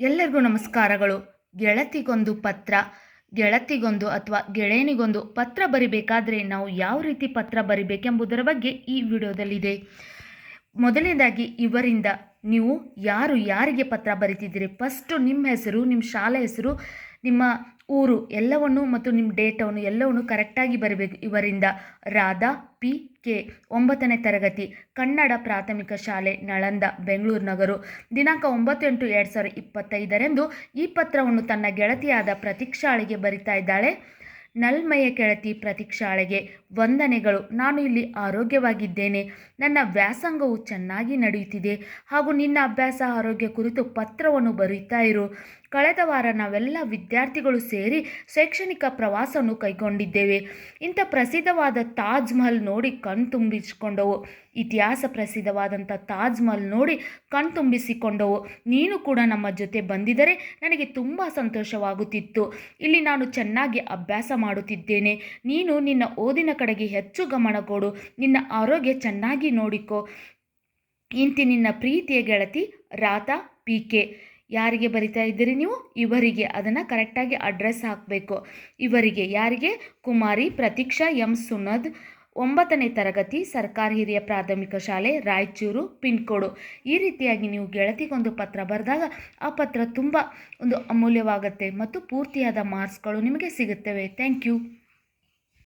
ಎಲ್ಲರಿಗೂ ನಮಸ್ಕಾರಗಳು. ಗೆಳತಿಗೊಂದು ಪತ್ರ, ಗೆಳತಿಗೊಂದು ಅಥವಾ ಗೆಳೆಯನಿಗೊಂದು ಪತ್ರ ಬರಿಬೇಕಾದರೆ ನಾವು ಯಾವ ರೀತಿ ಪತ್ರ ಬರಿಬೇಕೆಂಬುದರ ಬಗ್ಗೆ ಈ ವಿಡಿಯೋದಲ್ಲಿದೆ. ಮೊದಲನೇದಾಗಿ, ಇವರಿಂದ ನೀವು ಯಾರು ಯಾರಿಗೆ ಪತ್ರ ಬರಿತಿದ್ದೀರಿ? ಫಸ್ಟು ನಿಮ್ಮ ಹೆಸರು, ನಿಮ್ಮ ಶಾಲೆ ಹೆಸರು ನಿಮ್ಮ ಊರು ಎಲ್ಲವನ್ನು ಮತ್ತು ನಿಮ್ಮ ಡೇಟವನ್ನು ಎಲ್ಲವನ್ನು ಕರೆಕ್ಟಾಗಿ ಬರಬೇಕು. ಇವರಿಂದ ರಾಧಾ, ಪಿ ಕೆ ಒಂಬತ್ತನೇ ತರಗತಿ, ಕನ್ನಡ ಪ್ರಾಥಮಿಕ ಶಾಲೆ, ನಳಂದ, ಬೆಂಗಳೂರು ನಗರು. ದಿನಾಂಕ ಒಂಬತ್ತು ಎಂಟು ಎರಡು ಸಾವಿರದ ಇಪ್ಪತ್ತೈದರಂದು ಈ ಪತ್ರವನ್ನು ತನ್ನ ಗೆಳತಿಯಾದ ಪ್ರತೀಕ್ಷಾಳಿಗೆ ಬರಿತಾ ಇದ್ದಾಳೆ. ನಲ್ಮಯ ಕೆಳತಿ ಪ್ರತೀಕ್ಷಾಳೆಗೆ ವಂದನೆಗಳು. ನಾನು ಇಲ್ಲಿ ಆರೋಗ್ಯವಾಗಿದ್ದೇನೆ. ನನ್ನ ವ್ಯಾಸಂಗವು ಚೆನ್ನಾಗಿ ನಡೆಯುತ್ತಿದೆ. ಹಾಗೂ ನಿನ್ನ ಅಭ್ಯಾಸ ಆರೋಗ್ಯ ಕುರಿತು ಪತ್ರವನ್ನು ಬರೆಯುತ್ತಾ ಇರು. ಕಳೆದ ವಾರ ನಾವೆಲ್ಲ ವಿದ್ಯಾರ್ಥಿಗಳು ಸೇರಿ ಶೈಕ್ಷಣಿಕ ಪ್ರವಾಸವನ್ನು ಕೈಗೊಂಡಿದ್ದೇವೆ. ಇಂಥ ಪ್ರಸಿದ್ಧವಾದ ತಾಜ್ ಮಹಲ್ ನೋಡಿ ಕಣ್ತುಂಬಿಸಿಕೊಂಡವು ಇತಿಹಾಸ ಪ್ರಸಿದ್ಧವಾದಂಥ ತಾಜ್ ಮಹಲ್ ನೋಡಿ ಕಣ್ತುಂಬಿಸಿಕೊಂಡವು ನೀನು ಕೂಡ ನಮ್ಮ ಜೊತೆ ಬಂದಿದ್ದರೆ ನನಗೆ ತುಂಬ ಸಂತೋಷವಾಗುತ್ತಿತ್ತು. ಇಲ್ಲಿ ನಾನು ಚೆನ್ನಾಗಿ ಅಭ್ಯಾಸ ಮಾಡುತ್ತಿದ್ದೇನೆ. ನೀನು ನಿನ್ನ ಓದಿನ ಕಡೆಗೆ ಹೆಚ್ಚು ಗಮನ ಕೊಡು. ನಿನ್ನ ಆರೋಗ್ಯ ಚೆನ್ನಾಗಿ ನೋಡಿಕೋ. ಇಂತಿ ನಿನ್ನ ಪ್ರೀತಿಯ ಗೆಳತಿ ರಾಧಾ ಪಿ ಕೆ ಯಾರಿಗೆ ಬರಿತಾ ಇದ್ದೀರಿ ನೀವು? ಇವರಿಗೆ. ಅದನ್ನು ಕರೆಕ್ಟಾಗಿ ಅಡ್ರೆಸ್ ಹಾಕಬೇಕು. ಇವರಿಗೆ. ಯಾರಿಗೆ? ಕುಮಾರಿ ಪ್ರತೀಕ್ಷಾ ಎಂ. ಸುನದ್. ಒಂಬತ್ತನೇ ತರಗತಿ, ಸರ್ಕಾರಿ ಹಿರಿಯ ಪ್ರಾಥಮಿಕ ಶಾಲೆ, ರಾಯಚೂರು, ಪಿನ್ಕೋಡು. ಈ ರೀತಿಯಾಗಿ ನೀವು ಗೆಳತಿಗೊಂದು ಪತ್ರ ಬರೆದಾಗ ಆ ಪತ್ರ ತುಂಬ ಒಂದು ಅಮೂಲ್ಯವಾಗುತ್ತೆ ಮತ್ತು ಪೂರ್ತಿಯಾದ ಮಾರ್ಕ್ಸ್ಗಳು ನಿಮಗೆ ಸಿಗುತ್ತವೆ. Thank you.